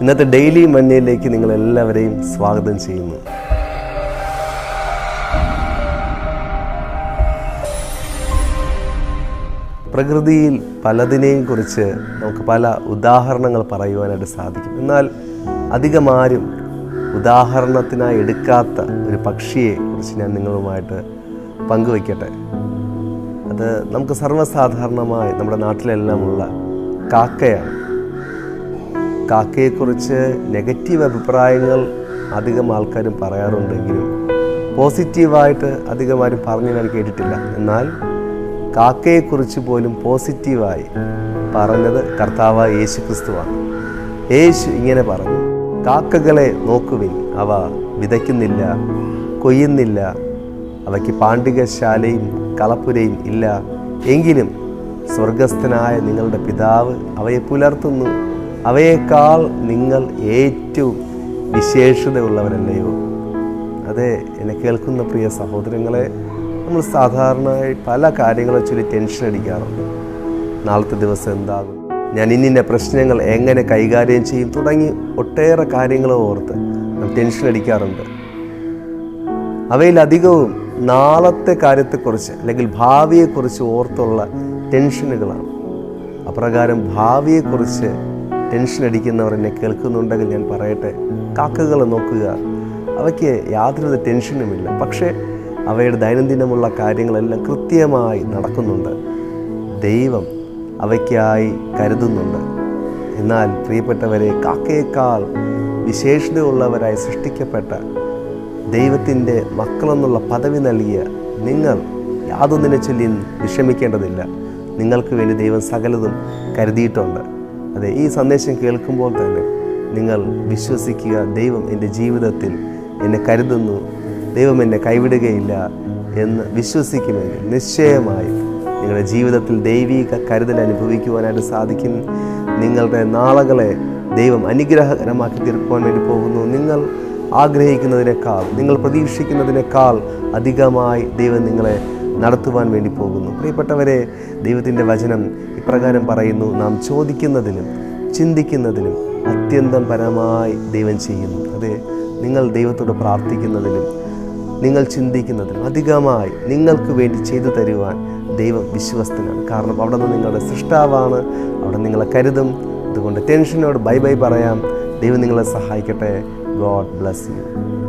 ഇന്നത്തെ ഡെയിലി മഞ്ഞയിലേക്ക് നിങ്ങൾ എല്ലാവരെയും സ്വാഗതം ചെയ്യുന്നു. പ്രകൃതിയിൽ പലതിനെയും കുറിച്ച് നമുക്ക് പല ഉദാഹരണങ്ങൾ പറയുവാനായിട്ട് സാധിക്കും. എന്നാൽ അധികമാരും ഉദാഹരണത്തിനായി എടുക്കാത്ത ഒരു പക്ഷിയെ കുറിച്ച് ഞാൻ നിങ്ങളുമായിട്ട് പങ്കുവയ്ക്കട്ടെ അത് നമുക്ക് സർവസാധാരണമായി നമ്മുടെ നാട്ടിലെല്ലാമുള്ള കാക്കയാണ്. കാക്കയെക്കുറിച്ച് നെഗറ്റീവ് അഭിപ്രായങ്ങൾ അധികം ആൾക്കാരും പറയാറുണ്ടെങ്കിലും പോസിറ്റീവായിട്ട് അധികം ആരും പറഞ്ഞു ഞാൻ കേട്ടിട്ടില്ല. എന്നാൽ കാക്കയെക്കുറിച്ച് പോലും പോസിറ്റീവായി പറഞ്ഞത് കർത്താവായ യേശു ക്രിസ്തുവാണ് യേശു ഇങ്ങനെ പറഞ്ഞു കാക്കകളെ നോക്കുവിൻ അവ വിതയ്ക്കുന്നില്ല കൊയ്യുന്നില്ല അവയ്ക്ക് പാണ്ഡികശാലയും കളപ്പുരയും ഇല്ല. എങ്കിലും സ്വർഗസ്ഥനായ നിങ്ങളുടെ പിതാവ് അവയെ പുലർത്തുന്നു. അവയേക്കാൾ നിങ്ങൾ ഏറ്റവും വിശേഷതയുള്ളവരല്ലയോ? അതെ എന്നെ കേൾക്കുന്ന പ്രിയ സഹോദരങ്ങളെ നമ്മൾ സാധാരണയായി പല കാര്യങ്ങളെ ചൊല്ലി ടെൻഷൻ അടിക്കാറുണ്ട്. നാളത്തെ ദിവസം എന്താകും? ഞാൻ ഇന്നിന്ന പ്രശ്നങ്ങൾ എങ്ങനെ കൈകാര്യം ചെയ്യും തുടങ്ങി ഒട്ടേറെ കാര്യങ്ങൾ ഓർത്ത് നാം ടെൻഷൻ അടിക്കാറുണ്ട്. അവയിലധികവും നാളത്തെ കാര്യത്തെക്കുറിച്ച് അല്ലെങ്കിൽ ഭാവിയെക്കുറിച്ച് ഓർത്തുള്ള ടെൻഷനുകളാണ് അപ്രകാരം ഭാവിയെക്കുറിച്ച് ടെൻഷൻ അടിക്കുന്നവർ എന്നെ കേൾക്കുന്നുണ്ടെങ്കിൽ ഞാൻ പറയട്ടെ. കാക്കകളെ നോക്കുക. അവയ്ക്ക് യാതൊരു ടെൻഷനുമില്ല പക്ഷേ അവയുടെ ദൈനംദിനമുള്ള കാര്യങ്ങളെല്ലാം കൃത്യമായി നടക്കുന്നുണ്ട്. ദൈവം അവയ്ക്കായി കരുതുന്നുണ്ട്. എന്നാൽ പ്രിയപ്പെട്ടവരെ കാക്കയേക്കാൾ വിശേഷതയുള്ളവരായി സൃഷ്ടിക്കപ്പെട്ട ദൈവത്തിന്റെ മക്കളെന്നുള്ള പദവി നൽകിയ നിങ്ങൾ യാതൊന്നിനെ ചൊല്ലി വിഷമിക്കേണ്ടതില്ല. നിങ്ങൾക്ക് വേണ്ടി ദൈവം സകലതും കരുതിയിട്ടുണ്ട്. അതെ ഈ സന്ദേശം കേൾക്കുമ്പോൾ തന്നെ നിങ്ങൾ വിശ്വസിക്കുക ദൈവം എന്റെ ജീവിതത്തിൽ എന്നെ കരുതുന്നു ദൈവം എന്നെ കൈവിടുകയില്ല എന്ന് വിശ്വസിക്കുമെങ്കിൽ നിശ്ചയമായി നിങ്ങളുടെ ജീവിതത്തിൽ ദൈവിക കരുതൽ അനുഭവിക്കുവാനായിട്ട് സാധിക്കും. നിങ്ങളുടെ നാളുകളെ ദൈവം അനുഗ്രഹകരമാക്കി തീർക്കുവാൻ വേണ്ടി പോകുന്നു. നിങ്ങൾ ആഗ്രഹിക്കുന്നതിനേക്കാൾ നിങ്ങൾ പ്രതീക്ഷിക്കുന്നതിനേക്കാൾ അധികമായി ദൈവം നിങ്ങളെ നടത്തുവാൻ വേണ്ടി പോകുന്നു. പ്രിയപ്പെട്ടവരെ ദൈവത്തിന്റെ വചനം ഇപ്രകാരം പറയുന്നു. നാം ചോദിക്കുന്നതിലും ചിന്തിക്കുന്നതിലും അത്യന്തം പരമായി ദൈവം ചെയ്യുന്നു. അതെ നിങ്ങൾ ദൈവത്തോട് പ്രാർത്ഥിക്കുന്നതിലും നിങ്ങൾ ചിന്തിക്കുന്നതിലും അധികമായി നിങ്ങൾക്ക് വേണ്ടി ചെയ്തു തരുവാൻ ദൈവം വിശ്വസ്തനാണ്. കാരണം അവിടെ നിന്ന് നിങ്ങളുടെ സൃഷ്ടാവാണ്. അവിടെ നിങ്ങളെ കരുതും. അതുകൊണ്ട് ടെൻഷനോട് ബൈ ബൈ പറയാം. ദൈവം നിങ്ങളെ സഹായിക്കട്ടെ. God bless you.